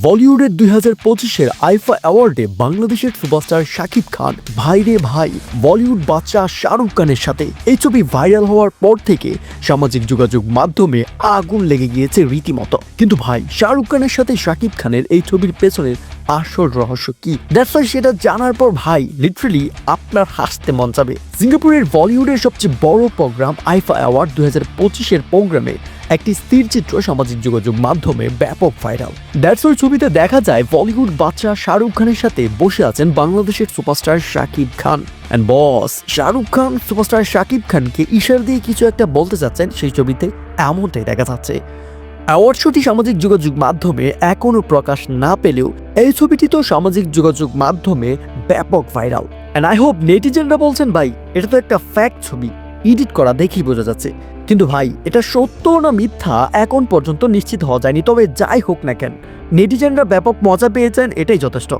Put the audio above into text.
বলিউডের দুই হাজার পঁচিশের আইফা অ্যাওয়ার্ডে বাংলাদেশের সুপারস্টার শাকিব খান, ভাই রে ভাই, বলিউড বাচ্চা শাহরুখ খানের সাথে। এই ছবি ভাইরাল হওয়ার পর থেকে সামাজিক যোগাযোগ মাধ্যমে আগুন লেগে গিয়েছে রীতিমতো। কিন্তু ভাই, শাহরুখ খানের সাথে শাকিব খানের এই ছবির পেছনের আসল রহস্য কি? দ্যাটস সেটা জানার পর ভাই লিটারেলি আপনার হাসতে মন যাবে সিঙ্গাপুরের বলিউডের সবচেয়ে বড় প্রোগ্রাম আইফা অ্যাওয়ার্ড দুই হাজার পঁচিশের প্রোগ্রামে একটি স্থির চিত্র সামাজিক যোগাযোগ মাধ্যমে ব্যাপক ভাইরাল দ্যাটস ওই ছবিতে দেখা যায় বলিউড বাচ্চা শাহরুখ খানের সাথে বসে আছেন বাংলাদেশের superstar Shakib Khan. And boss Shahrukh Khan superstar Shakib খানকে ইশার দিয়ে কিছু একটা বলতে চাচ্ছেন সেই ছবিতে এমনটাই দেখা যাচ্ছে। অ্যাওয়ার্ড শোটি সামাজিক যোগাযোগ মাধ্যমে এখনও প্রকাশ না পেলেও এই ছবিটি তো সামাজিক যোগাযোগ মাধ্যমে ব্যাপক ভাইরাল অ্যান্ড আই হোপ নেটিজেনরা বলছেন, ভাই, এটা তো একটা ফ্যাক্ট ছবি। এডিট করা দেখেই বোঝা যাচ্ছে। কিন্তু ভাই, এটা সত্য না মিথ্যা এখন পর্যন্ত নিশ্চিত হওয়া যায়নি, তবে যাই হোক না কেন। নেটিজেনরা ব্যাপক মজা পেয়েছেন, এটাই যথেষ্ট।